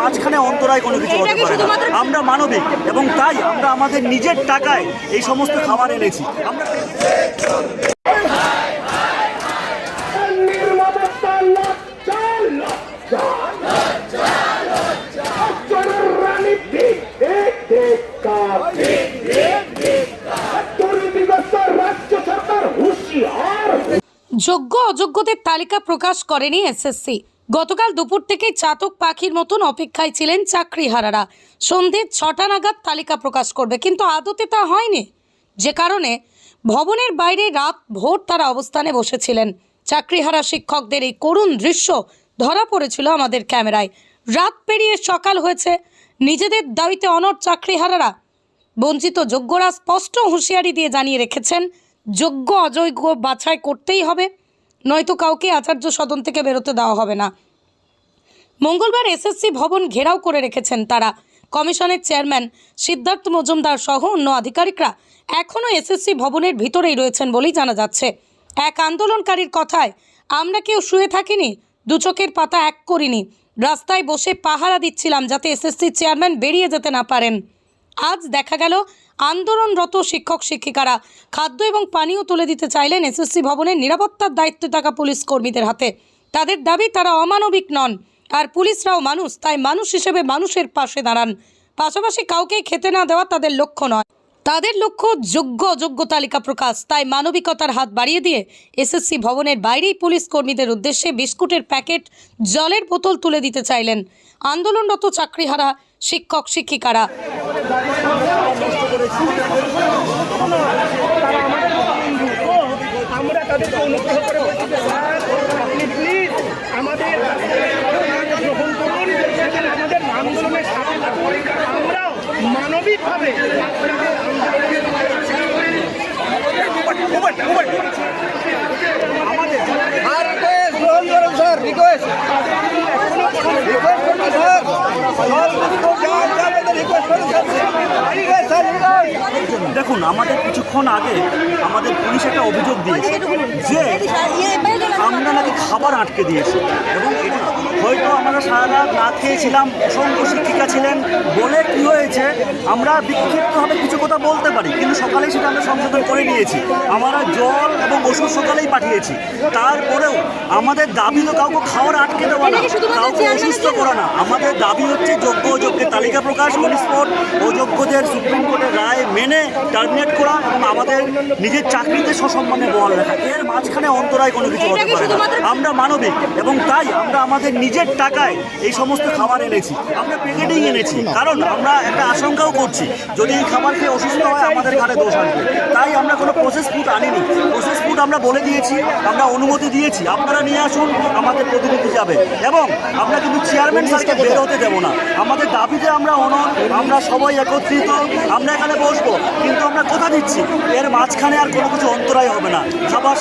মাঝখানে অন্তরায় কোনো কিছু হতে পারে না। আমরা মানবিক এবং তাই আমরা আমাদের নিজের টাকায় এই সমস্ত খাবার এনেছি। আমরা যোগ্য অযোগ্যদের তালিকা প্রকাশ করেনি এসএসসি। গতকাল দুপুর থেকেই চাতক পাখির মতন অপেক্ষায় ছিলেন চাকরিহারারা। সন্ধে ছটা নাগাদ তালিকা প্রকাশ করবে, কিন্তু আদতে তা হয়নি। যে কারণে ভবনের বাইরে রাত ভোর তারা অবস্থানে বসেছিলেন। চাকরিহারা শিক্ষকদের এই করুণ দৃশ্য ধরা পড়েছিল আমাদের ক্যামেরায়। রাত পেরিয়ে সকাল হয়েছে, নিজেদের দাবিতে অনর চাকরিহারারা। বঞ্চিত যোগ্যরা স্পষ্ট হুঁশিয়ারি দিয়ে জানিয়ে রেখেছেন, যোগ্য অযোগ্য বাছাই করতেই হবে। নয়তো কাউকে আচার্য সদন থেকে বেরোতে দেওয়া হবে না। মঙ্গলবার এসএসসি ভবন ঘেরাও করে রেখেছেন তারা। কমিশনের চেয়ারম্যান সিদ্ধার্থ মজুমদার সহ অন্য আধিকারিকরা এখনও এসএসসি ভবনের ভিতরেই রয়েছেন বলেই জানা যাচ্ছে। এক আন্দোলনকারীর কথায়, আমরা কেউ শুয়ে থাকিনি, দু চোখের পাতা এক করিনি। রাস্তায় বসে পাহারা দিচ্ছিলাম যাতে এসএসসি চেয়ারম্যান বেরিয়ে যেতে না পারেন। আজ দেখা গেল আন্দোলনরত শিক্ষক, শিক্ষিকারা। খাদ্য এবং পানীয় তুলে দিতে চাইলেন এসএসসি ভবনের নিরাপত্তার দায়িত্বে থাকা পুলিশ কর্মীদের হাতে। তাদের দাবি, তারা অমানবিক নন। আর পুলিশরাও মানুষ, তাই মানুষ হিসেবে মানুষের পাশে দাঁড়ান। পাশাপাশি কাউকে খেতে না দেওয়া তাদের লক্ষ্য নয়। তাদের লক্ষ্য যোগ্য যোগ্য তালিকা প্রকাশ। তাই মানবিকতার হাত বাড়িয়ে দিয়ে এসএসসি ভবনের বাইরেই পুলিশ কর্মীদের উদ্দেশ্যে বিস্কুটের প্যাকেট, জলের বোতল তুলে দিতে চাইলেন। আন্দোলনরত চাকরিহারা শিক্ষক শিক্ষিকারা প্লিজ আমাদের মানবিকভাবে আর রিকোয়েস্ট গ্রহণ করুন স্যার রিকোয়েস্ট করুন স্যার রিকোয়েস্ট স্যার রিকোয়েস্ট দেখুন, আমাদের কিছুক্ষণ আগে আমাদের পুলিশ একটা অভিযোগ দিয়েছে যে আমরা নাকি খাবার আটকে দিয়েছি। এবং হয়তো আমরা সারা রাত না খেয়েছিলাম, অসংখ্য শিক্ষিকা ছিলেন বলে কি হয়েছে, আমরা বিক্ষিপ্তভাবে কিছু কথা বলতে পারি, কিন্তু সকালেই সেটা আমরা সংশোধন করে নিয়েছি। আমরা জল এবং ওষুধ সকালেই পাঠিয়েছি। তারপরেও আমাদের দাবি তো কাউকে খাওয়ার আটকে দেওয়া না, কাউকে অসুস্থ করা না। আমাদের দাবি হচ্ছে যোগ্য তালিকা প্রকাশ অন স্পট অযোগ্যদের সুপ্রিম কোর্টের রায় মেনে টার্মিনেট করা এবং আমাদের নিজের চাকরিতে সসম্মানে বহাল রাখা। এর মাঝখানে অন্তরায় কোনো কিছু হতে পারে না। আমরা মানবিক এবং তাই আমরা আমাদের নিজের টাকায় এই সমস্ত খাবার এনেছি। আমরা প্যাকেটিং এনেছি। কারণ আমরা একটা আশঙ্কাও করছি যদি এই খাবার খেয়ে অসুস্থ হয় আমাদের ঘাড়ে দোষ আসবে। তাই আমরা কোনো প্রসেস ফুড আনিনি। প্রসেস ফুড আমরা বলে দিয়েছি আমরা অনুমতি দিয়েছি। আপনারা নিয়ে আসুন আমাদের প্রতিনিধি যাবে। এবং আমরা কিন্তু চেয়ারম্যান স্যারকে বের হতে দেবো না। আমাদের দাবিতে আমরা অনন আমরা সবাই একত্রিত, আমরা এখানে বসবো, কিন্তু আমরা কথা দিচ্ছি। এর মাঝখানে আর কোনো কিছু অন্তরায় হবে না। খাবার